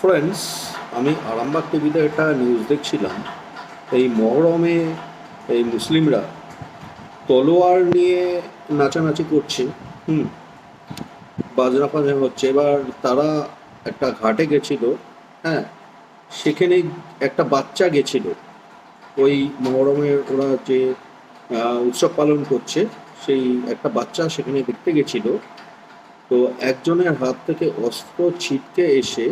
Friends আমি আরামবাগ টিভিতে একটা নিউজ দেখছিলাম। এই মহরমে এই মুসলিমরা তলোয়ার নিয়ে নাচানাচি করছে, হুম? বাজনা ফাজনা হচ্ছে। এবার তারা একটা ঘাটে গেছিল হ্যাঁ? সেখানে একটা বাচ্চা গেছিল। ওই মহরমের ওরা যে উৎসব পালন করছে, সেই একটা বাচ্চা সেখানে দেখতে গেছিল। তো একজনের হাত থেকে অস্ত্র ছিটকে এসে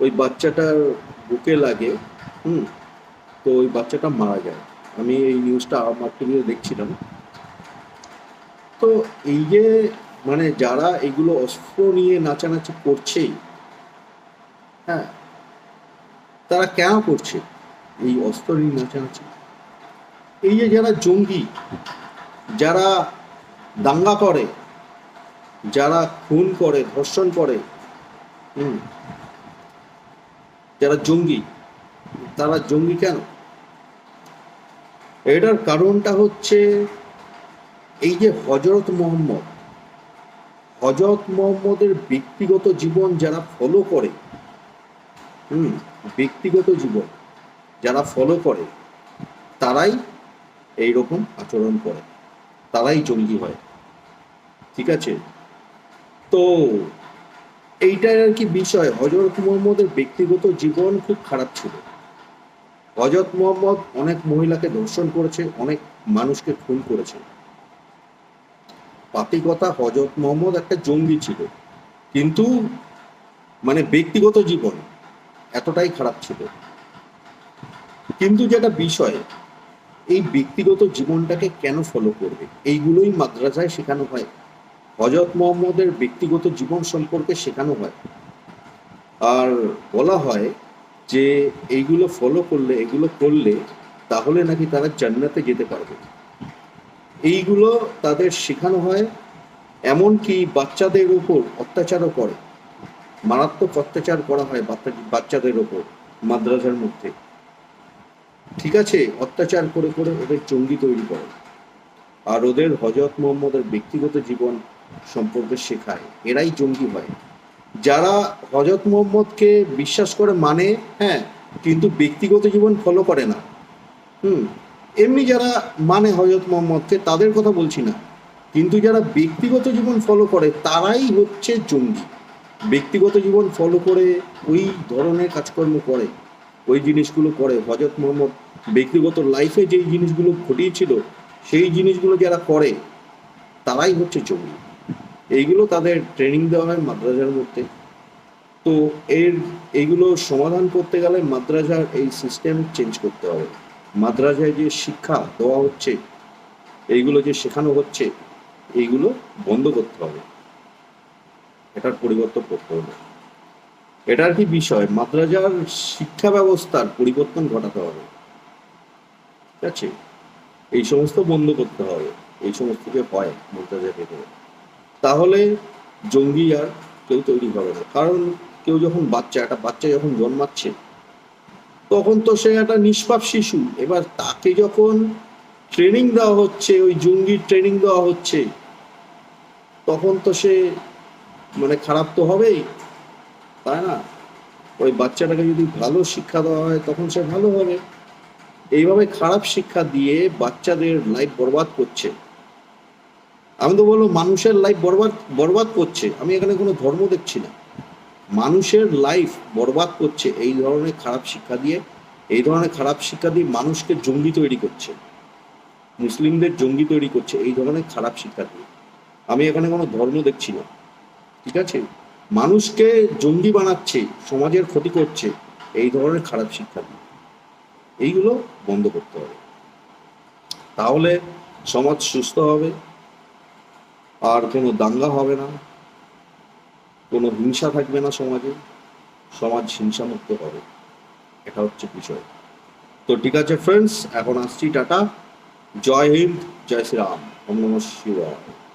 ওই বাচ্চাটার বুকে লাগে, হুম, তো ওই বাচ্চাটা মারা যায়। আমি এই নিউজটা আমার দেখছিলাম। তো এই যে মানে যারা এগুলো অস্ত্র নিয়ে নাচানাচি করছেই হ্যাঁ তারা কেন করছে এই অস্ত্র নিয়ে নাচানাচি? এই যে যারা জঙ্গি, যারা দাঙ্গা করে, যারা খুন করে, ধর্ষণ করে, হুম যারা জঙ্গি, তারা জঙ্গি কেন? এটার কারণটা হচ্ছে এই যে হজরত মোহাম্মদ হজরত মোহাম্মদের ব্যক্তিগত জীবন যারা ফলো করে, হুম, ব্যক্তিগত জীবন যারা ফলো করে, তারাই এই রকম আচরণ করে, তারাই জঙ্গি হয়। ঠিক আছে? তো এইটার আর কি বিষয়। হজরত মোহাম্মদের ব্যক্তিগত জীবন খুব খারাপ ছিল। হজরত মোহাম্মদ অনেক মহিলাকে ধর্ষণ করেছে, অনেক মানুষকে খুন করেছে। পাতিকতা হজরত মোহাম্মদ একটা জঙ্গি ছিল। কিন্তু মানে ব্যক্তিগত জীবন এতটাই খারাপ ছিল। কিন্তু যেটা বিষয়, এই ব্যক্তিগত জীবনটাকে কেন ফলো করবে? এইগুলোই মাদ্রাসায় শেখানো হয়। হজরত মোহাম্মদের ব্যক্তিগত জীবন সম্পর্কে শেখানো হয়। আর বলা হয় যে এইগুলো ফলো করলে, এগুলো করলে তাহলে নাকি তারা জান্নাতে যেতে পারবে। এইগুলো তাদের শেখানো হয়, এমনকি বাচ্চাদের উপর অত্যাচারও করে। মারাত্মক অত্যাচার করা হয় বাচ্চা- বাচ্চাদের ওপর মাদ্রাসার মধ্যে। ঠিক আছে, অত্যাচার করে করে ওদের জঙ্গি তৈরি করে। আর ওদের হজরত মোহাম্মদের ব্যক্তিগত জীবন সম্পর্কে শেখায়। এরাই জঙ্গি হয়। যারা হজরত মোহাম্মদকে বিশ্বাস করে মানে হ্যাঁ কিন্তু ব্যক্তিগত জীবন ফলো করে না। হুম, এমনি যারা মানে হজরত মোহাম্মদকে, তাদের কথা বলছি না। কিন্তু যারা ব্যক্তিগত জীবন ফলো করে, তারাই হচ্ছে জঙ্গি। ব্যক্তিগত জীবন ফলো করে ওই ধরনের কাজকর্ম করে, ওই জিনিসগুলো করে। হজরত মোহাম্মদ ব্যক্তিগত লাইফে যেই জিনিসগুলো ঘটিয়েছিল, সেই জিনিসগুলো যারা করে, তারাই হচ্ছে জঙ্গি। এইগুলো তাদের ট্রেনিং দেওয়া হয় মাদ্রাসার মধ্যে। তো এর, এইগুলো সমাধান করতে গেলে মাদ্রাসার এই সিস্টেম চেঞ্জ করতে হবে। মাদ্রাসায় যে শিক্ষা দেওয়া হচ্ছে, এইগুলো যে শেখানো হচ্ছে, এইগুলো বন্ধ করতে হবে। এটার পরিবর্তন করতে হবে। এটার কি বিষয়? মাদ্রাসার শিক্ষা ব্যবস্থার পরিবর্তন ঘটাতে হবে। ঠিক আছে? এই সমস্ত বন্ধ করতে হবে। এই সমস্ত হয় মাদ্রাসা ভেতরে তাহলে জঙ্গি আর কেউ তৈরি হবে না। কারণ কেউ যখন বাচ্চা, একটা বাচ্চা যখন জন্মাচ্ছে, তখন তো সে একটা নিষ্পাপ শিশু। এবার তাকে যখন ট্রেনিং দেওয়া হচ্ছে, ওই জঙ্গির ট্রেনিং দেওয়া হচ্ছে, তখন তো সে মানে খারাপ তো হবেই, তাই না? ওই বাচ্চাটাকে যদি ভালো শিক্ষা দেওয়া হয়, তখন সে ভালো হবে। এইভাবে খারাপ শিক্ষা দিয়ে বাচ্চাদের লাইফ বরবাদ করছে। আমি তো বলব মানুষের লাইফ বরবাদ বরবাদ করছে। আমি এখানে কোনো ধর্ম দেখছি না। মানুষের লাইফ বরবাদ করছে এই ধরনের খারাপ শিক্ষা দিয়ে। এই ধরনের খারাপ শিক্ষা দিয়ে মানুষকে জঙ্গি তৈরি করছে। মুসলিমদের জঙ্গি তৈরি করছে এই ধরনের খারাপ শিক্ষা দিয়ে। আমি এখানে কোনো ধর্ম দেখছি না। ঠিক আছে? মানুষকে জঙ্গি বানাচ্ছে, সমাজের ক্ষতি করছে এই ধরনের খারাপ শিক্ষা দিয়ে। এইগুলো বন্ধ করতে হবে। তাহলে সমাজ সুস্থ হবে আর কোনো দাঙ্গা হবে না। কোনো হিংসা থাকবে না সমাজে। সমাজ হিংসামুক্ত হবে। এটা হচ্ছে বিষয়। তো ঠিক আছে ফ্রেন্ডস এখন আসছি টাটা। জয় হিন্দ, জয় শ্রীরাম। রাম নমঃ শিবায়।